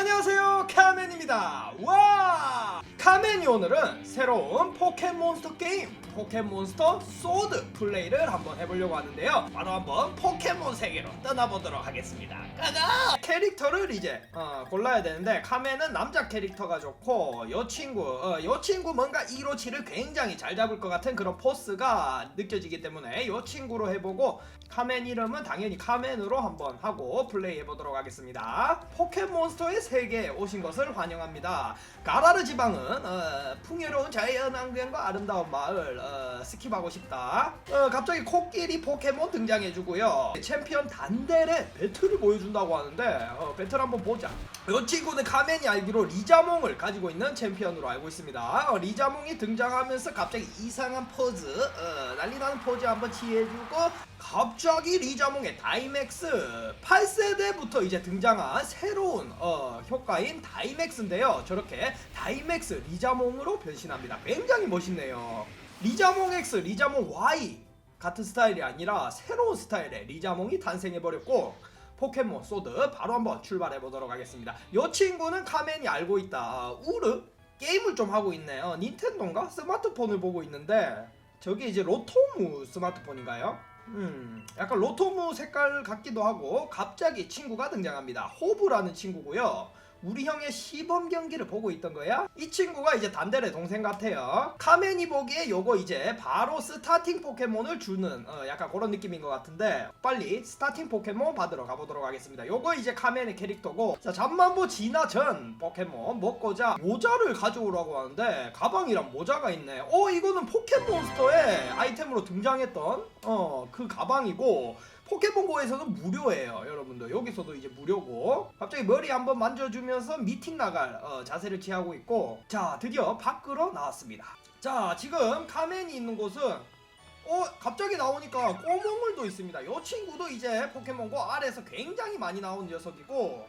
안녕하세요 카멘입니다. 와! 카멘이 오늘은 새로운 포켓몬스터 게임 포켓몬스터 소드 플레이를 한번 해보려고 하는데요. 바로 한번 포켓몬 세계로 떠나보도록 하겠습니다. 가자! 캐릭터를 이제 어, 골라야 되는데 카멘은 남자 캐릭터가 좋고 요 친구 어, 요 친구 뭔가 1호치를 굉장히 잘 잡을 것 같은 그런 포스가 느껴지기 때문에 요 친구로 해보고 카멘 이름은 당연히 카멘으로 한번 하고 플레이 해보도록 하겠습니다. 포켓몬스터의 세계에 오신 것을 환영합니다. 가라르 지방은 어, 풍요로운 자연환경과 아름다운 마을 어, 스킵하고 싶다. 어, 갑자기 코끼리 포켓몬 등장해주고요. 챔피언 단델의 배틀을 보여준다고 하는데 어, 배틀 한번 보자. 이 친구는 카멘이 알기로 리자몽을 가지고 있는 챔피언으로 알고 있습니다. 어, 리자몽이 등장하면서 갑자기 이상한 포즈 어, 난리나는 포즈 한번 취해주고 갑자기 리자몽의 다이맥스 8세대부터 이제 등장한 새로운 어, 효과인 다이맥스인데요 저렇게 다이맥스 리자몽으로 변신합니다 굉장히 멋있네요 리자몽 X, 리자몽 Y 같은 스타일이 아니라 새로운 스타일의 리자몽이 탄생해버렸고 포켓몬 소드 바로 한번 출발해 보도록 하겠습니다. 이 친구는 카멘이 알고 있다. 우르 게임을 좀 하고 있네요. 닌텐도인가 스마트폰을 보고 있는데 저게 이제 로토무 스마트폰인가요? 음, 약간 로토무 색깔 같기도 하고 갑자기 친구가 등장합니다. 호브라는 친구고요. 우리 형의 시범 경기를 보고 있던 거야? 이 친구가 이제 단델의 동생 같아요. 카멘이 보기에 요거 이제 바로 스타팅 포켓몬을 주는 어, 약간 그런 느낌인 것 같은데 빨리 스타팅 포켓몬 받으러 가보도록 하겠습니다. 요거 이제 카멘의 캐릭터고 자 잠만보 진화 전 포켓몬 먹고자 모자를 가져오라고 하는데 가방이랑 모자가 있네. 어 이거는 포켓몬스터의 아이템으로 등장했던 어 그 가방이고 포켓몬고에서는 무료예요, 여러분들. 여기서도 이제 무료고. 갑자기 머리 한번 만져주면서 미팅 나갈 어, 자세를 취하고 있고. 자, 드디어 밖으로 나왔습니다. 자, 지금 카멘이 있는 곳은 어, 갑자기 나오니까 꼬몽을도 있습니다. 이 친구도 이제 포켓몬고 아래에서 굉장히 많이 나온 녀석이고.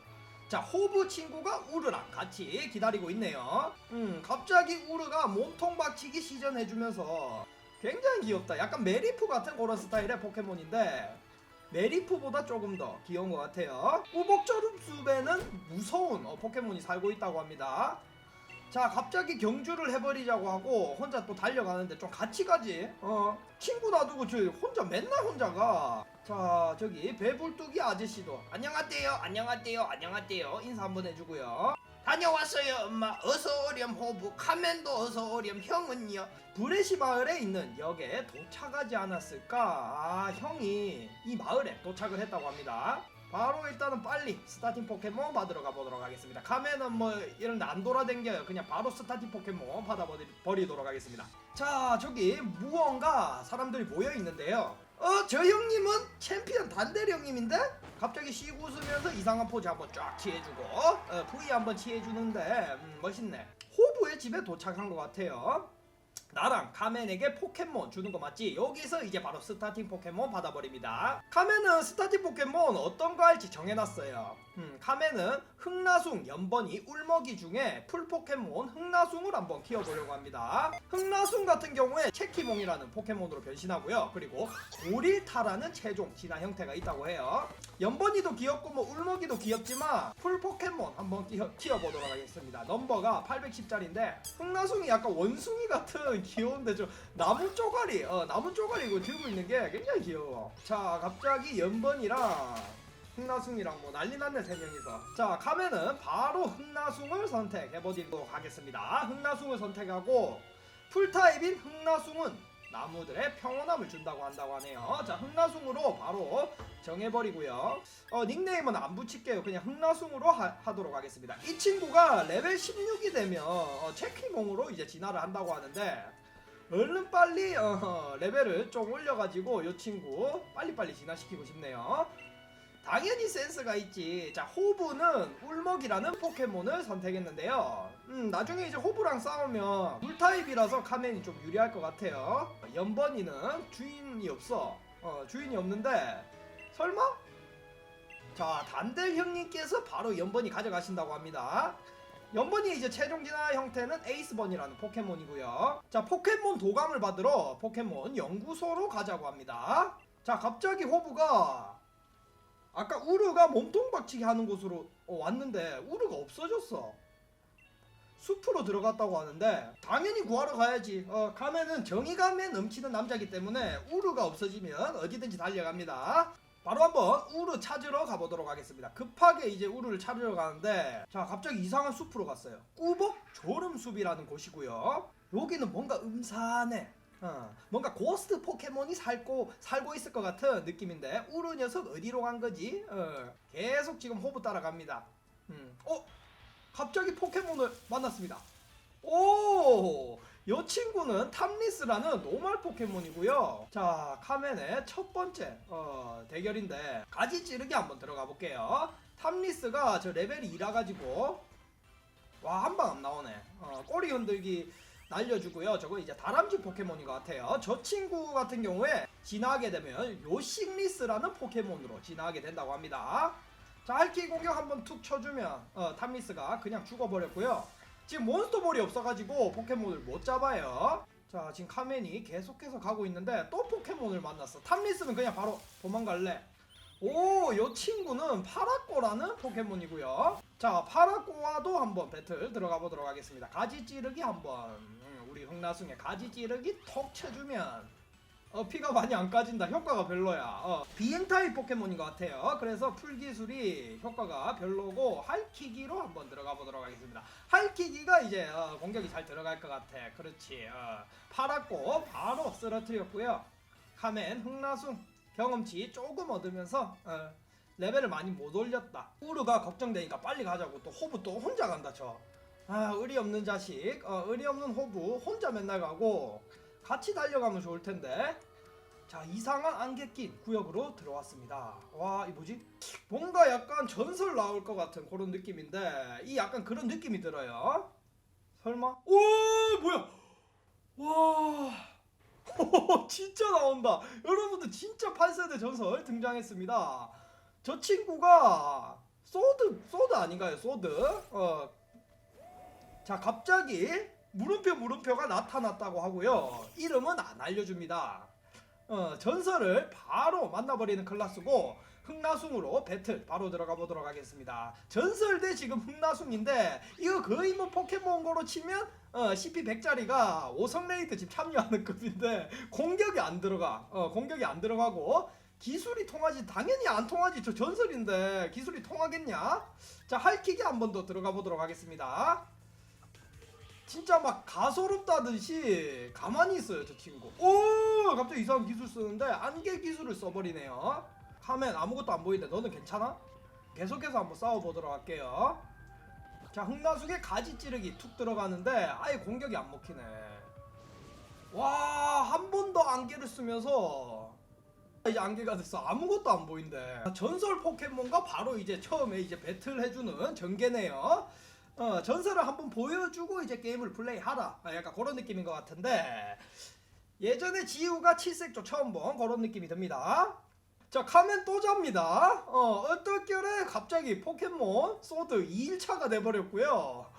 자, 호브 친구가 우르랑 같이 기다리고 있네요. 음, 갑자기 우르가 몸통 박치기 시전해주면서 굉장히 귀엽다. 약간 메리프 같은 그런 스타일의 포켓몬인데 메리프보다 조금 더 귀여운 것 같아요. 꾸벅저름 숲에는 무서운 어, 포켓몬이 살고 있다고 합니다. 자, 갑자기 경주를 해버리자고 하고 혼자 또 달려가는데 좀 같이 가지. 어, 친구 놔두고 저 혼자 맨날 혼자 가. 자, 저기 배불뚝이 아저씨도 안녕하세요, 안녕하세요, 안녕하세요 인사 한번 해주고요. 다녀왔어요 엄마. 어서 오렴 호부. 카멘도 어서 오렴. 형은요 브레시 마을에 있는 역에 도착하지 않았을까? 아 형이 이 마을에 도착을 했다고 합니다. 바로 일단은 빨리 스타팅 포켓몬 받으러 가보도록 하겠습니다. 카멘은 뭐 이런 데 안 돌아댕겨요. 그냥 바로 스타팅 포켓몬 받아버리도록 하겠습니다. 자 저기 무언가 사람들이 모여 있는데요 어 저 형님은 챔피언 단대리 형님인데 갑자기 씩 웃으면서 이상한 포즈 한번 쫙 취해주고 어, V 한번 취해주는데 음, 멋있네 호부의 집에 도착한 것 같아요 나랑 카멘에게 포켓몬 주는 거 맞지? 여기서 이제 바로 스타팅 포켓몬 받아버립니다. 카멘은 스타팅 포켓몬 어떤 거 할지 정해놨어요. 음, 카멘은 흑나숭, 연번이, 울먹이 중에 풀 포켓몬 흑나숭을 한번 키워보려고 합니다. 흑나숭 같은 경우에 체키몽이라는 포켓몬으로 변신하고요. 그리고 고릴타라는 최종 진화 형태가 있다고 해요. 연번이도 귀엽고 뭐 울먹이도 귀엽지만 풀 포켓몬 한번 키워, 키워보도록 하겠습니다. 넘버가 810짜리인데 흑나숭이 약간 원숭이 같은 귀여운데 좀 나무 쪼가리 어 나무 쪼가리 이거 들고 있는 게 굉장히 귀여워. 자 갑자기 연번이랑 흑나숭이랑 뭐 난리 났네 세 명이서. 자 카멘은 바로 흑나숭을 선택해보도록 하겠습니다. 흑나숭을 선택하고 풀타입인 흑나숭은 나무들의 평온함을 준다고 한다고 하네요. 자 흑나숭으로 바로 정해버리고요. 어 닉네임은 안 붙일게요. 그냥 흑나숭으로 하, 도록 하겠습니다. 이 친구가 레벨 16이 되면 어, 체키몽으로 이제 진화를 한다고 하는데 얼른 빨리 어, 레벨을 좀 올려가지고 이 친구 빨리빨리 진화시키고 싶네요 당연히 센스가 있지. 자, 호브는 울먹이라는 포켓몬을 선택했는데요. 음, 나중에 이제 호브랑 싸우면 물타입이라서 카멘이 좀 유리할 것 같아요. 연번이는 주인이 없어. 어, 주인이 없는데 설마? 자, 단델 형님께서 바로 연번이 가져가신다고 합니다. 연번이 이제 최종 진화 형태는 에이스번이라는 포켓몬이고요. 자, 포켓몬 도감을 받으러 포켓몬 연구소로 가자고 합니다. 자, 갑자기 호브가 아까 우르가 몸통 박치기 하는 곳으로 어, 왔는데 우르가 없어졌어. 숲으로 들어갔다고 하는데 당연히 구하러 가야지. 어, 가면은 정의감에 넘치는 남자기 때문에 우르가 없어지면 어디든지 달려갑니다. 바로 한번 우르 찾으러 가보도록 하겠습니다. 급하게 이제 우르를 찾으러 가는데 자 갑자기 이상한 숲으로 갔어요. 꾸벅 조름숲이라는 곳이고요. 여기는 뭔가 음산해. 어, 뭔가 고스트 포켓몬이 살고 살고 있을 것 같은 느낌인데 우르 녀석 어디로 간 거지? 어, 계속 지금 호부 따라갑니다. 음. 어? 갑자기 포켓몬을 만났습니다. 오! 이 친구는 탐리스라는 노말 포켓몬이고요. 자, 카멘의 첫 번째 어, 대결인데 가지 찌르기 한번 들어가 볼게요. 탐리스가 저 레벨이 2라 가지고 와 한 방 안 나오네. 어, 꼬리 흔들기 날려주고요. 저거 이제 다람쥐 포켓몬인 것 같아요. 저 친구 같은 경우에 진화하게 되면 요식리스라는 포켓몬으로 진화하게 된다고 합니다. 자, 할키 공격 한번 툭 쳐주면 어, 탐리스가 그냥 죽어버렸고요. 지금 몬스터볼이 없어가지고 포켓몬을 못 잡아요. 자, 지금 카멘이 계속해서 가고 있는데 또 포켓몬을 만났어. 탐리스는 그냥 바로 도망갈래. 오, 요 친구는 파라꼬라는 포켓몬이고요. 자, 파라꼬와도 한번 배틀 들어가 보도록 하겠습니다. 가지 찌르기 한번 음, 우리 흥나숭에 가지 찌르기 톡 쳐주면 어, 피가 많이 안 까진다. 효과가 별로야. 어, 비행 타입 포켓몬인 것 같아요. 그래서 풀 기술이 효과가 별로고 할키기로 한번 들어가 보도록 하겠습니다. 할키기가 이제 어, 공격이 잘 들어갈 것 같아. 그렇지. 어, 팔았고 바로 쓰러뜨렸고요. 카멘 흥나숭 경험치 조금 얻으면서 어, 레벨을 많이 못 올렸다. 우르가 걱정되니까 빨리 가자고 또 호부 또 혼자 간다 저. 아 의리 없는 자식. 어, 의리 없는 호부 혼자 맨날 가고 같이 달려가면 좋을 텐데. 자 이상한 안개 낀 구역으로 들어왔습니다. 와 이 뭐지? 뭔가 약간 전설 나올 것 같은 그런 느낌인데 이 약간 그런 느낌이 들어요. 설마? 오 뭐야? 와. 진짜 나온다. 여러분들 진짜 8세대 전설 등장했습니다. 저 친구가 소드 소드 아닌가요? 소드? 어. 자 갑자기 물음표 물음표가 나타났다고 하고요. 이름은 안 알려줍니다. 어, 전설을 바로 만나버리는 클라스고 흥나숭으로 배틀 바로 들어가 보도록 하겠습니다. 전설 대 지금 흥나숭인데 이거 거의 뭐 포켓몬고로 치면 어, CP 100짜리가 5성 레이드 지금 참여하는 급인데 공격이 안 들어가. 어, 공격이 안 들어가고 기술이 통하지 당연히 안 통하지 저 전설인데 기술이 통하겠냐? 자 할킥이 한번 더 들어가 보도록 하겠습니다. 진짜 막 가소롭다듯이 가만히 있어요 저 친구. 오 갑자기 이상한 기술 쓰는데 안개 기술을 써버리네요. 하면 아무것도 안 보이는데 너는 괜찮아? 계속해서 한번 싸워보도록 할게요. 자 흥나숙의 가지 찌르기 툭 들어가는데 아예 공격이 안 먹히네. 와 한 번 더 안개를 쓰면서 이제 안개가 됐어 아무것도 안 보인대. 전설 포켓몬과 바로 이제 처음에 이제 배틀 해주는 전개네요 어, 전설을 한번 보여주고 이제 게임을 플레이하라. 아, 약간 그런 느낌인 것 같은데 예전에 지우가 7색조 처음 본 그런 느낌이 듭니다. 자 카멘 또 잡니다. 어 어떻게래 갑자기 포켓몬 소드 2일차가 돼버렸고요.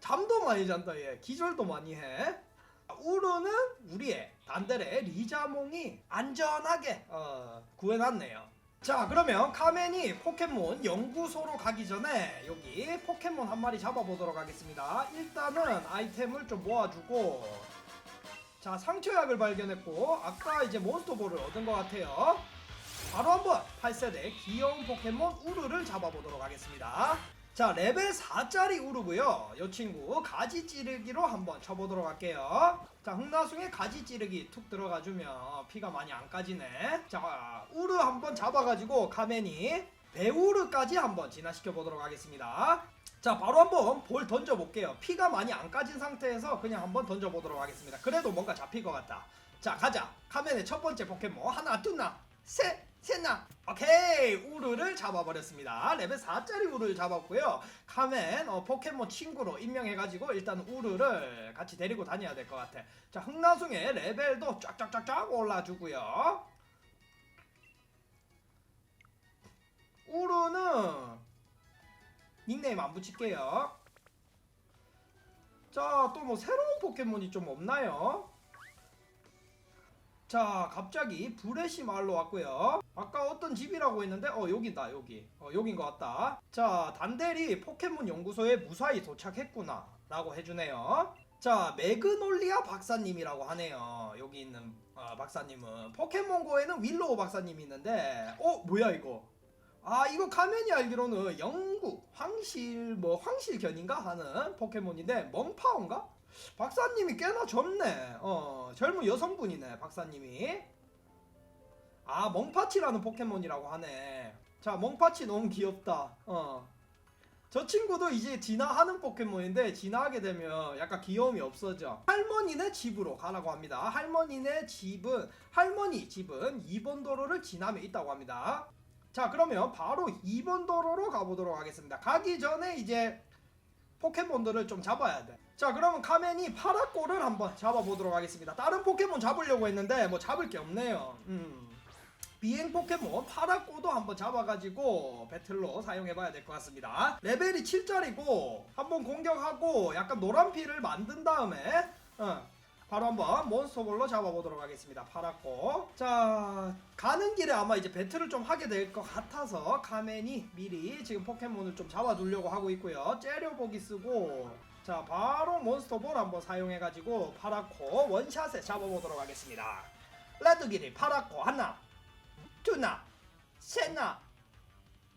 잠도 많이 잔다 얘. 기절도 많이 해. 우르는 우리의 단델의 리자몽이 안전하게 어, 구해놨네요. 자 그러면 카멘이 포켓몬 연구소로 가기 전에 여기 포켓몬 한 마리 잡아보도록 하겠습니다. 일단은 아이템을 좀 모아주고 자 상처약을 발견했고 아까 이제 몬스터볼을 얻은 것 같아요. 바로 한번 8세대 귀여운 포켓몬 우르를 잡아보도록 하겠습니다 자 레벨 4짜리 우르고요. 이 친구 가지 찌르기로 한번 쳐보도록 할게요. 자 흥나숭에 가지 찌르기 툭 들어가주면 피가 많이 안 까지네. 자 우르 한번 잡아가지고 카멘이 배우르까지 한번 진화시켜 보도록 하겠습니다. 자 바로 한번 볼 던져볼게요. 피가 많이 안 까진 상태에서 그냥 한번 던져보도록 하겠습니다. 그래도 뭔가 잡힐 것 같다. 자 가자. 카멘의 첫 번째 포켓몬 하나 둘나 셋 셋나. 오케이. 우르를 잡아버렸습니다. 레벨 4짜리 우르를 잡았고요. 카멘 어, 포켓몬 친구로 임명해가지고 일단 우르를 같이 데리고 다녀야 될 것 같아. 자 흥나숭의 레벨도 쫙쫙쫙쫙 올라주고요. 우르는 닉네임 안 붙일게요. 자 또 뭐 새로운 포켓몬이 좀 없나요? 자 갑자기 브레시 마을로 왔고요 아까 어떤 집이라고 했는데 어 여기다 여기. 어 여긴 것 같다. 자 단델이 포켓몬 연구소에 무사히 도착했구나. 라고 해주네요. 자 매그놀리아 박사님이라고 하네요. 여기 있는 어, 박사님은. 포켓몬고에는 윌로우 박사님이 있는데 어 뭐야 이거? 아 이거 가면이 알기로는 영구 황실 뭐 황실견인가 하는 포켓몬인데 멍파온가? 박사님이 꽤나 젊네. 어 젊은 여성분이네 박사님이 아 멍파치라는 포켓몬이라고 하네 자 멍파치 너무 귀엽다 어 저 친구도 이제 진화하는 포켓몬인데 진화하게 되면 약간 귀여움이 없어져 할머니네 집으로 가라고 합니다 할머니네 집은 할머니 집은 2번 도로를 지나면 있다고 합니다 자 그러면 바로 2번 도로로 가보도록 하겠습니다 가기 전에 이제 포켓몬들을 좀 잡아야 돼. 자, 그러면 카멘이 파라꼬를 한번 잡아보도록 하겠습니다. 다른 포켓몬 잡으려고 했는데 뭐 잡을 게 없네요. 음. 비행 포켓몬 파라꼬도 한번 잡아가지고 배틀로 사용해봐야 될 것 같습니다. 레벨이 7짜리고 한번 공격하고 약간 노란 피를 만든 다음에 어, 바로 한번 몬스터볼로 잡아보도록 하겠습니다. 파라꼬. 자, 가는 길에 아마 이제 배틀을 좀 하게 될 것 같아서 카멘이 미리 지금 포켓몬을 좀 잡아두려고 하고 있고요. 째려보기 쓰고 자, 바로 몬스터볼 한번 사용해가지고 파라코 원샷에 잡아보도록 하겠습니다. 레드길이 파라코 하나, 두나, 셋나,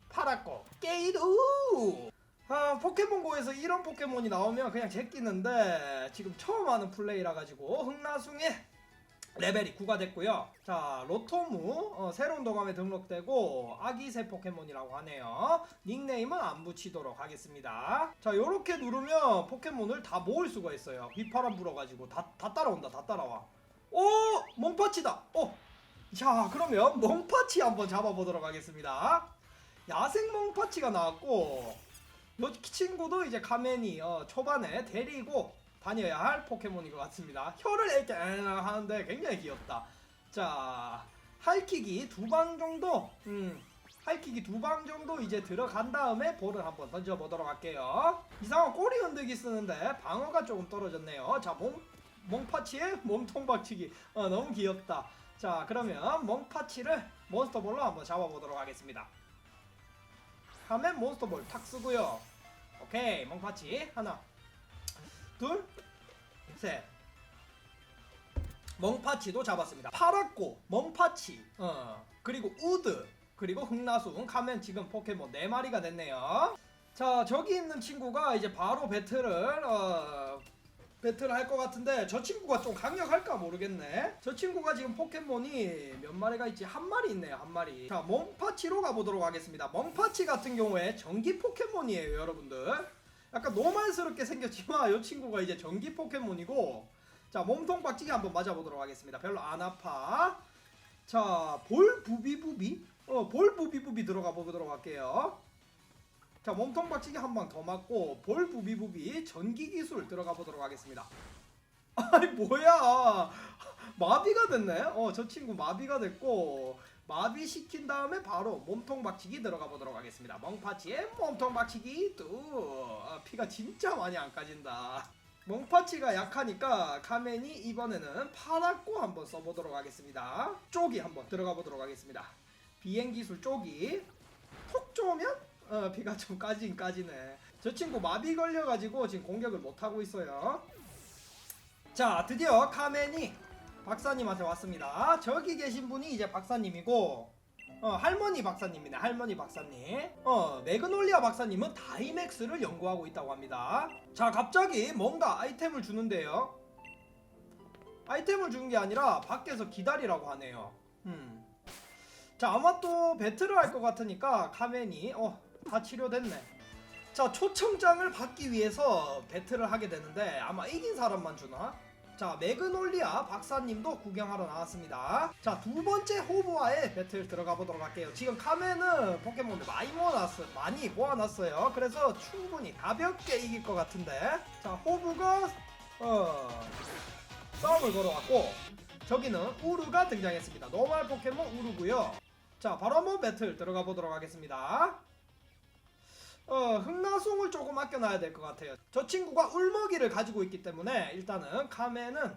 파라코 게이루. 아, 포켓몬고에서 이런 포켓몬이 나오면 그냥 제끼는데 지금 처음 하는 플레이라 가지고 흥나숭의 레벨이 9가 됐고요. 자, 로토무 어, 새로운 도감에 등록되고 아기새 포켓몬이라고 하네요. 닉네임은 안 붙이도록 하겠습니다. 자, 요렇게 누르면 포켓몬을 다 모을 수가 있어요. 휘파람 불어가지고 다, 다 따라온다, 다 따라와. 오! 몽파치다! 어! 자, 그러면 몽파치 한번 잡아보도록 하겠습니다. 야생 몽파치가 나왔고 요 친구도 이제 가면이 어, 초반에 데리고 다녀야 할 포켓몬인 것 같습니다. 혀를 이렇게 하는데 굉장히 귀엽다. 자, 할킥이 두 방 정도, 음, 할킥이 두 방 정도 이제 들어간 다음에 볼을 한번 던져보도록 할게요. 이상한 꼬리 흔들기 쓰는데 방어가 조금 떨어졌네요. 자, 몽, 몽파치의 몸통 박치기. 어, 너무 귀엽다. 자, 그러면 몽파치를 몬스터볼로 한번 잡아보도록 하겠습니다. 하면 몬스터볼 탁 쓰고요. 오케이, 멍파치 하나, 둘, 셋. 멍파치도 잡았습니다. 파랗고 멍파치, 어 그리고 우드, 그리고 흑나숭 가면 지금 포켓몬 4 마리가 됐네요. 자, 저기 있는 친구가 이제 바로 배틀을 어, 배틀을 할것 같은데 저 친구가 좀 강력할까 모르겠네. 저 친구가 지금 포켓몬이 몇 마리가 있지? 한 마리 있네요, 한 마리. 자, 멍파치로 가보도록 하겠습니다. 멍파치 같은 경우에 전기 포켓몬이에요, 여러분들. 약간 노말스럽게 생겼지만 이 친구가 이제 전기 포켓몬이고 자, 몸통 박치기 한번 맞아보도록 하겠습니다. 별로 안 아파. 자, 볼 부비부비? 어, 볼 부비부비 들어가 보도록 할게요. 자 몸통 박치기 한방더 맞고 볼 부비부비 전기 기술 들어가 보도록 하겠습니다. 아니 뭐야 마비가 됐네. 어 저 친구 마비가 됐고 마비 시킨 다음에 바로 몸통 박치기 들어가 보도록 하겠습니다. 멍파치의 몸통 박치기 또 아, 피가 진짜 많이 안 까진다. 멍파치가 약하니까 카멘이 이번에는 파랗고 한번 써보도록 하겠습니다. 쪼기 한번 들어가 보도록 하겠습니다. 비행 기술 쪼기 톡 쪼면 어 피가 좀 까진 까지네. 저 친구 마비 걸려가지고 지금 공격을 못하고 있어요. 자 드디어 카멘이 박사님한테 왔습니다. 저기 계신 분이 이제 박사님이고 어 할머니 박사님이네 할머니 박사님. 어 매그놀리아 박사님은 다이맥스를 연구하고 있다고 합니다. 자 갑자기 뭔가 아이템을 주는데요. 아이템을 주는 게 아니라 밖에서 기다리라고 하네요. 음. 자 아마 또 배틀을 할 것 같으니까 카멘이 어 다 치료됐네. 자 초청장을 받기 위해서 배틀을 하게 되는데 아마 이긴 사람만 주나? 자 매그놀리아 박사님도 구경하러 나왔습니다. 자 두 번째 호부와의 배틀 들어가 보도록 할게요. 지금 카멘은 포켓몬들 많이 모아놨어 많이 모아놨어요. 그래서 충분히 가볍게 이길 것 같은데. 자 호부가 어 싸움을 걸어왔고 저기는 우르가 등장했습니다. 노말 포켓몬 우르고요. 자 바로 한번 배틀 들어가 보도록 하겠습니다 어, 흑나송을 조금 아껴놔야 될 것 같아요. 저 친구가 울먹이를 가지고 있기 때문에 일단은 카멘은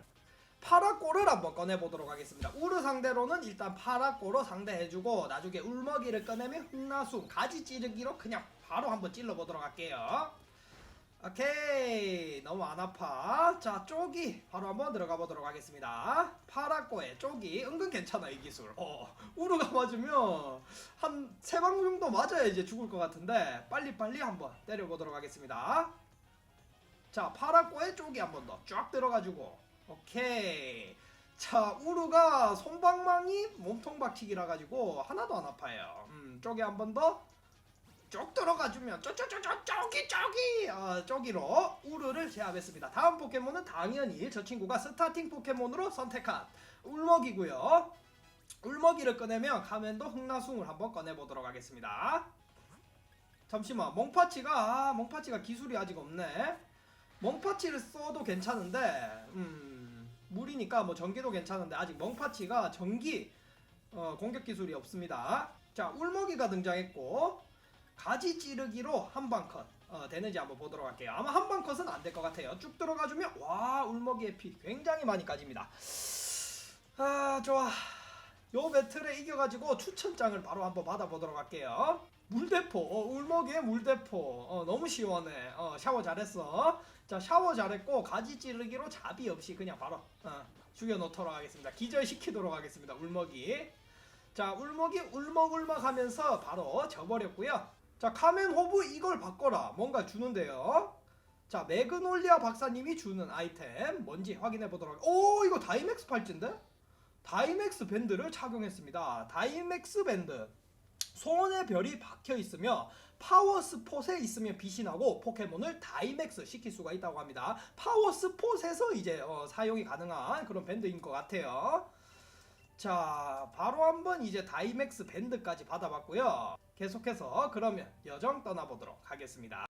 파라꼬를 한번 꺼내보도록 하겠습니다. 우르 상대로는 일단 파라꼬로 상대해주고 나중에 울먹이를 꺼내면 흑나수 가지 찌르기로 그냥 바로 한번 찔러보도록 할게요. 오케이. 너무 안 아파. 자 쪽이 바로 한번 들어가 보도록 하겠습니다. 파라꼬의 쪽이 은근 괜찮아 이 기술. 어 우르가 맞으면 한 세 방 정도 맞아야 이제 죽을 것 같은데 빨리빨리 한번 때려보도록 하겠습니다. 자 파라꼬의 쪽이 한번 더 쫙 들어가지고. 오케이. 자 우르가 손방망이 몸통 박치기라 가지고 하나도 안 아파요. 음 쪽이 한 번더 쭉 들어가주면 쪼쪼쪼쪼 쪼기 쪼기 어, 쪼기로 우르를 제압했습니다. 다음 포켓몬은 당연히 저 친구가 스타팅 포켓몬으로 선택한 울먹이고요. 울먹이를 꺼내면 가면도 흑나숭을 한번 꺼내보도록 하겠습니다. 잠시만 몽파치가 아, 몽파치가 기술이 아직 없네. 몽파치를 써도 괜찮은데 음, 물이니까 뭐 전기도 괜찮은데 아직 몽파치가 전기 어, 공격 기술이 없습니다. 자 울먹이가 등장했고 가지 찌르기로 한방 컷 어, 되는지 한번 보도록 할게요. 아마 한방 컷은 안 될 것 같아요. 쭉 들어가주면 와 울먹이의 피 굉장히 많이 까집니다. 아 좋아. 요 배틀에 이겨가지고 추천장을 바로 한번 받아보도록 할게요. 물대포, 어, 울먹이의 물대포, 어, 너무 시원해. 어, 샤워 잘했어. 자 샤워 잘했고 가지 찌르기로 자비 없이 그냥 바로 어, 죽여놓도록 하겠습니다. 기절시키도록 하겠습니다. 울먹이. 자 울먹이 울먹울먹 하면서 바로 져버렸고요. 자 카멘 호브 이걸 바꿔라. 뭔가 주는데요. 자 매그놀리아 박사님이 주는 아이템 뭔지 확인해 보도록. 할- 오 이거 다이맥스 팔찌인데? 다이맥스 밴드를 착용했습니다. 다이맥스 밴드. 손에 별이 박혀 있으며 파워 스폿에 있으면 빛이 나고 포켓몬을 다이맥스 시킬 수가 있다고 합니다. 파워 스폿에서 이제 어, 사용이 가능한 그런 밴드인 것 같아요. 자, 바로 한번 이제 다이맥스 밴드까지 받아봤고요. 계속해서 그러면 여정 떠나보도록 하겠습니다.